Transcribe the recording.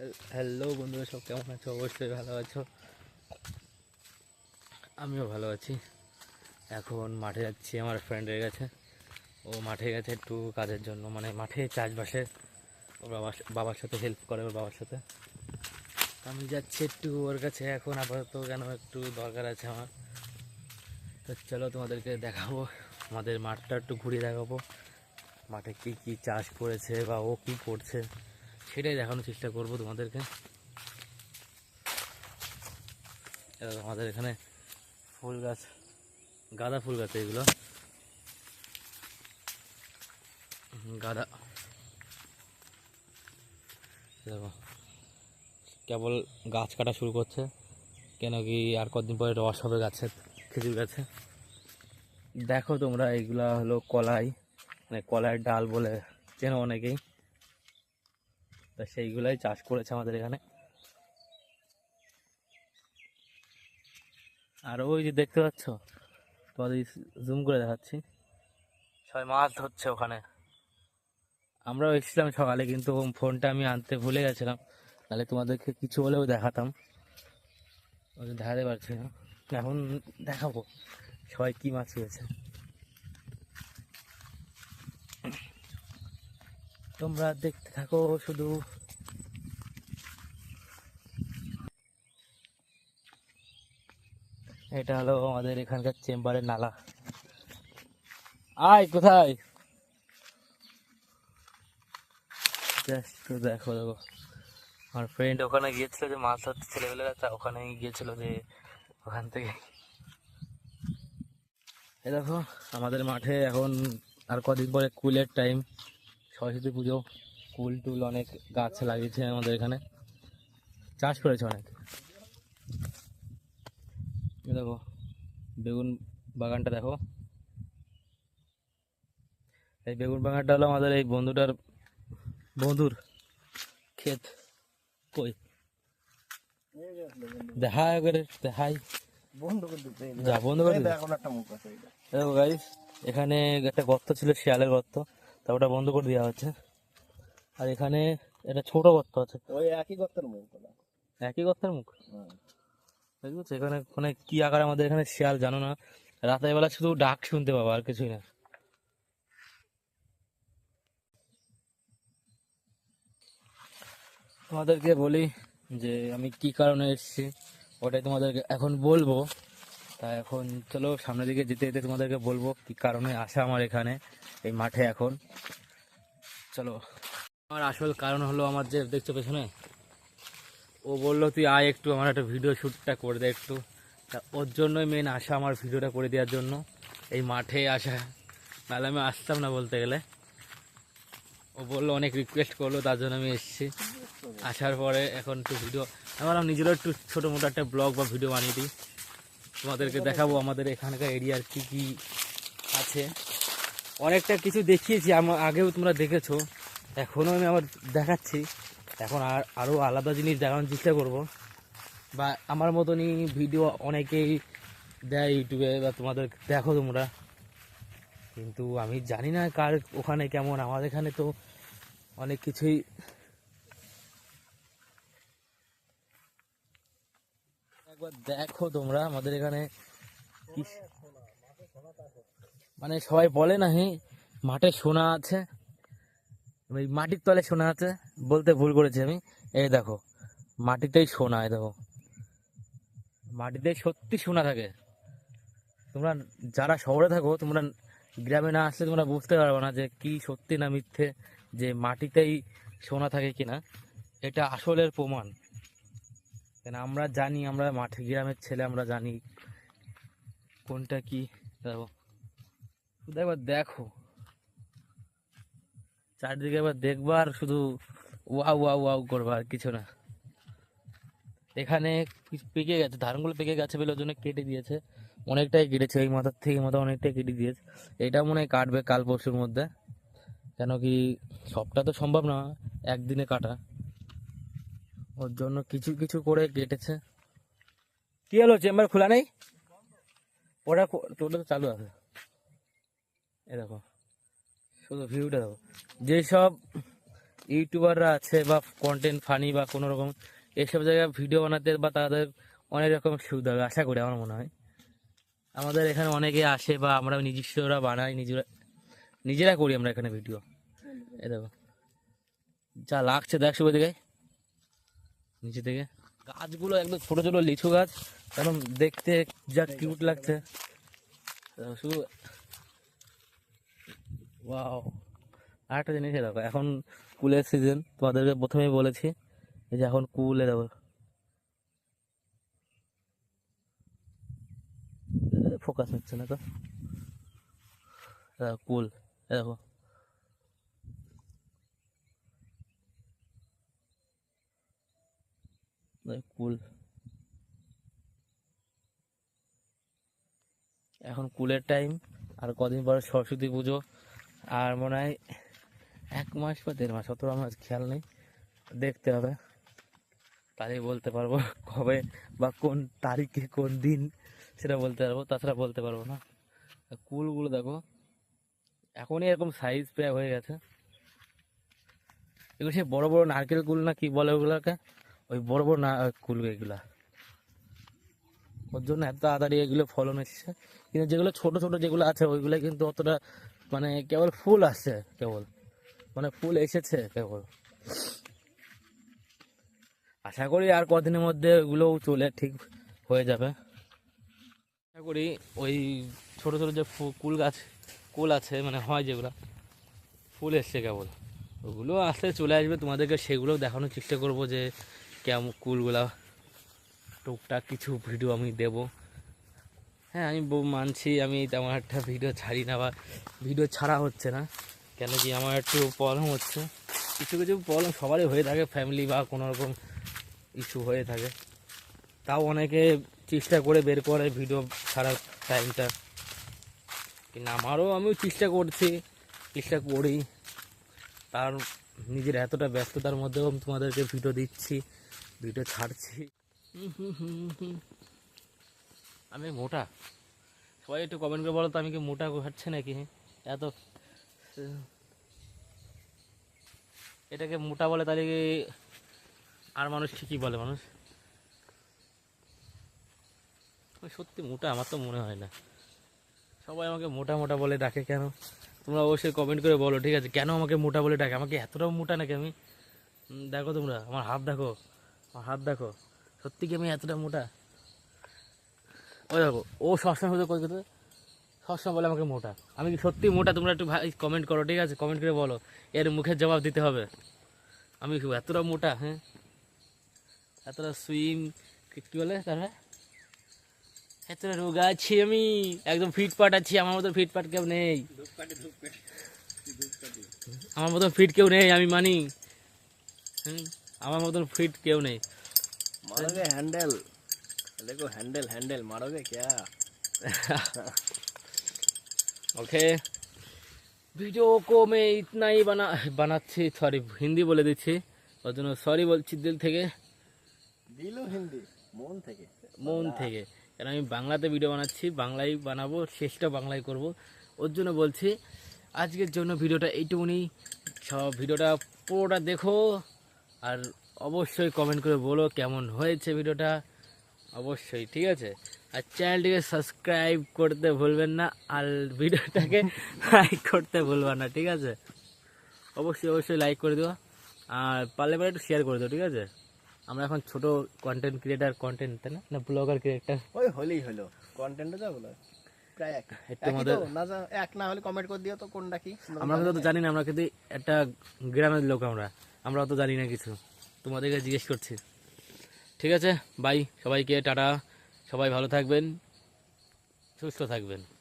Hello বন্ধুরা, সব কেমন আছো? অবশ্যই ভালো আছো। আমিও ভালো আছি। এখন মাঠে যাচ্ছি আমার ফ্রেন্ডের কাছে। ও মাঠে গেছে একটু কাজের জন্য মানে মাঠে চাষবাসে। ওর বাবার বাবার সাথে হেল্প করে ওর বাবার সাথে। আমি যাচ্ছি একটু ওর কাছে। এখন আপাতত কেন একটু দরকার আছে আমার। তো চলো তোমাদেরকে দেখাবো। আমাদের মাঠটা একটু ঘুরিয়ে দেখাবো। মাঠে কী কী চাষ করেছে বা ও কী করছে। সেটাই দেখানোর চেষ্টা করব তোমাদেরকে। আমাদের এখানে ফুল গাছ, গাঁদা ফুল গাছ এগুলো। গাঁদা। দেখো, কেবল গাছ কাটা শুরু করছে, কেন কি আর কদিন পরে রস হবে গাছের খেজুর গাছে। দেখো তোমরা এইগুলা হলো কলাই মানে কলাইয়ের ডাল বলে, চেনো অনেকেই। তা সেইগুলাই চাষ করেছে আমাদের এখানে। আর ওই যে দেখতে পাচ্ছ, তোমাদের জুম করে দেখাচ্ছি। সবাই মাছ ধরছে ওখানে। আমরাও এসেছিলাম সকালে, কিন্তু ফোনটা আমি আনতে ভুলে গেছিলাম। তাহলে তোমাদেরকে কিছু হলেও দেখাতাম। যে দেখাতে পারছি না। এখন দেখাবো সবাই কী মাছ পেয়েছে তোমরা দেখতে থাকো শুধু। এটা হলো আমাদের এখানকার চেম্বারের নালা। আয়, কোথায়? জাস্ট দেখো দেখো। আমার ফ্রেন্ড ওখানে গিয়েছিল যে মাছ ধরতে ছেলেবেলারা তা ওখানে গিয়েছিল যে ওখান থেকে। এ দেখো, আমাদের মাঠে এখন আর কদিন পরে কুলের টাইম সরস্বতী পুজো কুল টুল অনেক গাছ লাগিয়েছে আমাদের এখানে। চাষ করেছে অনেক। দেখো বেগুন বাগানটা দেখো। এই বেগুন বাগানটা হলো আমাদের এই বন্ধুটার বন্ধুর ক্ষেত। কই? দেখা করে দেখাই। বন্ধ যা করে দেখো গাইস এখানে একটা গর্ত ছিল শিয়ালের গর্ত। তা ওটা বন্ধ করে দেওয়া হচ্ছে। আর এখানে একটা ছোট গর্ত আছে। ওই একই গর্তের মুখ একই গর্তের মুখ? বুঝছ এখানে মানে কি আকার আমাদের এখানে শিয়াল জানো না? রাতের বেলা শুধু ডাক শুনতে পাবো আর কিছুই না। তোমাদেরকে বলি যে আমি কি কারণে এসেছি ওটাই তোমাদেরকে এখন বলব। তা এখন চলো সামনের দিকে যেতে যেতে তোমাদেরকে বলব কি কারণে আসা আমার এখানে, এই মাঠে এখন। চলো। আমার আসল কারণ হলো আমার যে দেখছ পেছনে? ও বলল, তুই আয় একটু, আমার একটা ভিডিও শ্যুটটা করে দে একটু। তা ওর জন্যই মেন আসা আমার ভিডিওটা করে দেওয়ার জন্য, এই মাঠে আসা। নাহলে আমি আসতাম না বলতে গেলে। ও বলল, অনেক রিকোয়েস্ট করল, তার জন্য আমি এসেছি। আসার পরে এখন একটু ভিডিও আমি ভাবলাম নিজেরও একটু ছোটো মোটো একটা ব্লগ বা ভিডিও বানিয়ে দিই। তোমাদেরকে দেখাবো আমাদের এখানকার এরিয়ার কি কি আছে। অনেকটা কিছু দেখিয়েছি আমার আগেও তোমরা দেখেছ। এখনও আমি আবার দেখাচ্ছি। এখন আর আরও আলাদা জিনিস দেখানোর চেষ্টা করব। বা আমার মতনই ভিডিও অনেকেই দেয় ইউটিউবে বা তোমাদের দেখো তোমরা। কিন্তু আমি জানি না কার ওখানে কেমন, আমাদের এখানে তো অনেক কিছুই একবার দেখো তোমরা আমাদের এখানে মানে সবাই বলে না হে মাঠে সোনা আছে, ওই মাটির তলে সোনা আছে বলতে ভুল করেছি আমি। এই দেখো, মাটিতেই সোনা দেখো। মাটিতে সত্যি সোনা থাকে। তোমরা যারা শহরে থাকো, তোমরা গ্রামে না আসলে তোমরা বুঝতে পারবে না যে কি সত্যি না মিথ্যে, যে মাটিতেই সোনা থাকে কিনা। এটা আসলের প্রমাণ। কেন আমরা জানি, আমরা মাঠে, গ্রামের ছেলে, আমরা জানি কোনটা কি। দেখো। শুধু একবার দেখো। চারদিকে এবার দেখবার, শুধু ওয়াও ওয়াও ওয়াও করবা আর কিছু না। এখানে পেকে গেছে, ধানগুলো পেকে গেছে বলে ওর জন্য কেটে দিয়েছে। অনেকটাই কেটেছে, এই মাথার থেকে মাথা অনেকটাই কেটে দিয়েছে। এটা মনে হয় কাটবে কাল পরশুর মধ্যে। কেন কি সবটা তো সম্ভব না, একদিনে কাটা। ওর জন্য কিছু কিছু করে কেটেছে। কি হলো? চেম্বার খোলা নেই? ওটা তোটা তো চালু আছে। এ দেখো, শুধু ভিউটা দেখো। যেসব ইউটিউবাররা আছে বা কন্টেন্ট ফানি বা কোনো রকম, এসব জায়গায় ভিডিও বানাতে বা তাদের অনেক রকম সুবিধা হবে, আশা করি আমার মনে হয়। আমাদের এখানে অনেকে আসে বা আমরা নিজস্বরা বানাই, নিজেরা নিজেরা করি আমরা এখানে ভিডিও এ দেখো। যা লাগছে দেখ শুভ দিকে নিচে থেকে। গাছগুলো একদম ছোট ছোট লিচু গাছ। একদম দেখতে যা কিউট লাগছে। শুধু ওয়াও আরেকটা জিনিস দেখো, এখন কুলের সিজন তোমাদেরকে প্রথমেই বলেছি যে এখন কুলে দেখো। ফোকাস হচ্ছে না তো? কুল দেখো। কুল। এখন কুলের টাইম আর কদিন পরে সরস্বতী পুজো, আর মনে হয় এক মাস বা দেড় মাস, অত আমার খেয়াল নেই। দেখতে হবে তাহলেই বলতে পারব কবে বা কোন তারিখে কোন দিন সেটা বলতে পারব, তাছাড়া বলতে পারব না। কুলগুলো দেখো, এখনই এরকম সাইজ প্রায় হয়ে গেছে। এগুলো সে বড় বড় নারকেল কুল না কি বলে ওগুলোকে? ওই বড় বড় না কুল এগুলা। ওর জন্য এত তাড়াতাড়ি এগুলো ফলন এসছে কিন্তু যেগুলো ছোট ছোট যেগুলো আছে, ওইগুলো কিন্তু অতটা মানে কেবল ফুল আসছে, কেবল। মানে ফুল এসেছে, কেবল। আশা করি আর কদিনের মধ্যে ওগুলোও চলে ঠিক হয়ে যাবে। আশা করি ওই ছোট ছোট যে কুল গাছ, কুল আছে মানে হয় যেগুলো, ফুল এসছে কেবল। ওগুলো আসলে চলে আসবে। তোমাদেরকে সেগুলো দেখানোর চেষ্টা করব যে কেমন কুলগুলা, টুকটাক কিছু ভিডিও আমি দেব। হ্যাঁ আমি মানছি আমি তেমন একটা ভিডিও ছাড়ি না বা ভিডিও ছাড়া হচ্ছে না। কেন কি আমার একটু প্রবলেম হচ্ছে। কিছু কিছু প্রবলেম সবারই হয়ে থাকে ফ্যামিলি বা কোনো রকম ইস্যু হয়ে থাকে। তাও অনেকে চেষ্টা করে বের করে ভিডিও ছাড়ার টাইমটা কিন্তু আমারও, আমিও চেষ্টা করছি, চেষ্টা করি। তার নিজের এতটা ব্যস্ততার মধ্যেও তোমাদেরকে ভিডিও দিচ্ছি। ভিডিও ছাড়ছি। আমি মোটা। সবাই একটু কমেন্ট করে বলো তো আমি কি মোটা হচ্ছে নাকি? এত, এটাকে মোটা বলে তাহলে কি আর মানুষ ঠিকই বলে মানুষ? সত্যি মোটা আমার তো মনে হয় না। সবাই আমাকে মোটা মোটা বলে ডাকে কেন? তোমরা অবশ্যই কমেন্ট করে বলো, ঠিক আছে? কেন আমাকে মোটা বলে ডাকে? আমাকে এতটাও মোটা নাকি আমি? দেখো তোমরা, আমার হাত দেখো। হাত দেখো। সত্যি কি আমি এতটা মোটা? ও দেখো, ও সবসময় হতে করতে সবসময় বলে আমাকে মোটা। আমি কি সত্যি মোটা? তোমরা একটু ভাই কমেন্ট করো, ঠিক আছে? কমেন্ট করে বলো, এর মুখের জবাব দিতে হবে। আমি এতটা মোটা হ্যাঁ? এতটা সুইম কি বলে তারপরে এতটা রোগা আছি আমি। একদম ফিট পাট আছি, আমার মতো ফিট পাট কেউ নেই। আমার মতো ফিট কেউ নেই, আমি মানি। হুম? আমার মতন ফিট কেউ নেই। মারোগে হ্যান্ডেল দেখো হ্যান্ডেল হ্যান্ডেল মারোগে ক্যা? ওকে ভিডিও কো মে ইতনাই বানা বানাচ্ছি সরি হিন্দি বলে দিচ্ছি ওর জন্য সরি বলছি দিল থেকে দিল হিন্দি মন থেকে মন থেকে কারণ আমি বাংলাতে ভিডিও বানাচ্ছি বাংলায় বানাবো শেষটা বাংলায় করব ওর জন্য বলছি আজকের জন্য ভিডিওটা এইটুকুনি সব ভিডিওটা পুরোটা দেখো আর অবশ্যই কমেন্ট করে বলো কেমন হয়েছে ভিডিওটা। অবশ্যই ঠিক আছে? আর চ্যানেলটিকে সাবস্ক্রাইব করতে ভুলবেন না আর ভিডিওটাকে লাইক করতে ভুলবেন না ঠিক আছে? অবশ্যই অবশ্যই লাইক করে দিও। আর পারলে পারে একটু শেয়ার করে দিও ঠিক আছে? আমরা এখন ছোট কন্টেন্ট ক্রিয়েটার কন্টেন্ট তাই না? না ব্লগার ক্রিয়েটার ওই হলেই হলো। কন্টেন্ট যা বলো প্রায় এক আমাদের না এক না হলে কমেন্ট করে দিও তো কোনটা কি। আমরা তো জানি না আমরা কিন্তু একটা গ্রামের লোক আমরা। আমরা তো জানি না কিছু। তোমাদেরকে জিজ্ঞেস করছি। ঠিক আছে? বাই সবাইকে, টাটা। সবাই ভালো থাকবেন। সুস্থ থাকবেন।